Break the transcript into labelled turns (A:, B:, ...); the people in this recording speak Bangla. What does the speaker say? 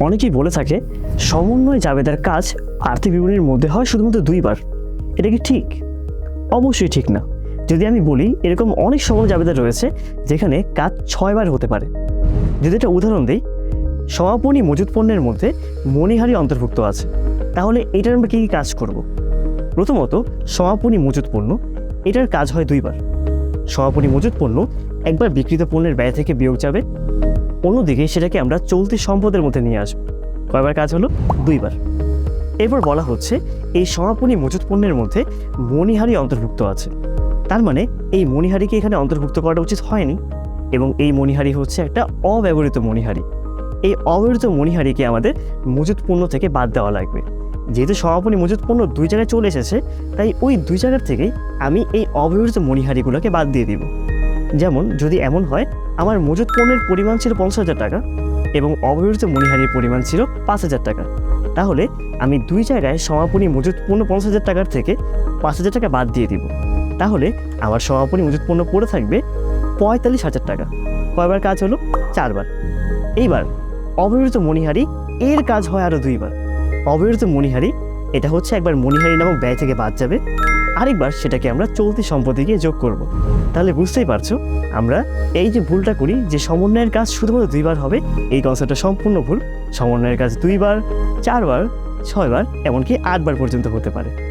A: অনেকেই বলে থাকে, সমন্বয় জাবেদার কাজ আর্থিক বিবরণীর মধ্যে হয় শুধুমাত্র দুইবার। এটা কি ঠিক? অবশ্যই ঠিক না। যদি আমি বলি, এরকম অনেক সমন্বয় জাবেদার রয়েছে যেখানে কাজ ছয়বার হতে পারে। যদি একটা উদাহরণ দিই, সমাপনী মজুত পণ্যের মধ্যে মণিহারি অন্তর্ভুক্ত আছে। তাহলে এটার আমরা কী কী কাজ করব? প্রথমত, সমাপনী মজুত পণ্য, এটার কাজ হয় দুইবার। সমাপনী মজুত পণ্য একবার বিক্রিত পণ্যের ব্যয় থেকে বিয়োগ যাবে। অন্যদিকে সেটাকে আমরা চলতি সম্পদের মধ্যে নিয়ে আসব। কয়বার কাজ হলো? দুইবার। এরপর বলা হচ্ছে, এই সমাপনী মজুত পণ্যের মধ্যে মণিহারি অন্তর্ভুক্ত আছে। তার মানে এই মণিহারিকে এখানে অন্তর্ভুক্ত করাটা উচিত হয়নি এবং এই মণিহারি হচ্ছে একটা অব্যবহৃত মণিহারি। এই অব্যবহৃত মণিহারিকে আমাদের মজুত পণ্য থেকে বাদ দেওয়া লাগবে। যেহেতু সমাপনী মজুত পণ্য দুই জায়গায় চলে এসেছে, তাই ওই দুই জায়গার থেকেই আমি এই অব্যবহৃত মণিহারিগুলোকে বাদ দিয়ে দিব। যেমন, যদি এমন হয় আমার মজুত পণ্যের পরিমাণ ছিল পঞ্চাশ হাজার টাকা এবং অব্যবহৃত মণিহারির পরিমাণ ছিল পাঁচ হাজার টাকা। তাহলে আমি দুই জায়গায় সমাপনী মজুত পণ্য পঞ্চাশ হাজার টাকার থেকে পাঁচ হাজার টাকা বাদ দিয়ে দিব। তাহলে আমার সমাপনী মজুত পণ্য পড়ে থাকবে পঁয়তাল্লিশ হাজার টাকা। কয়বার কাজ হলো? চারবার। এইবার অব্যবহৃত মণিহারি এর কাজ হয় আরও দুইবার। অব্যবহৃত মণিহারি, এটা হচ্ছে একবার মণিহারি নামক ব্যয় থেকে বাদ যাবে। আরেকবার সেটাকে আমরা চলতি সম্পত্তি গিয়ে যোগ করব। তাহলে বুঝতেই পারছ, আমরা এই যে ভুলটা করি, যে সমন্বয়ের কাজ শুধুমাত্র দুইবার হবে, এই কনসেপ্টটা সম্পূর্ণ ভুল। সমন্বয়ের কাজ দুইবার, চারবার, ছয়বার, এমনকি আটবার পর্যন্ত হতে পারে।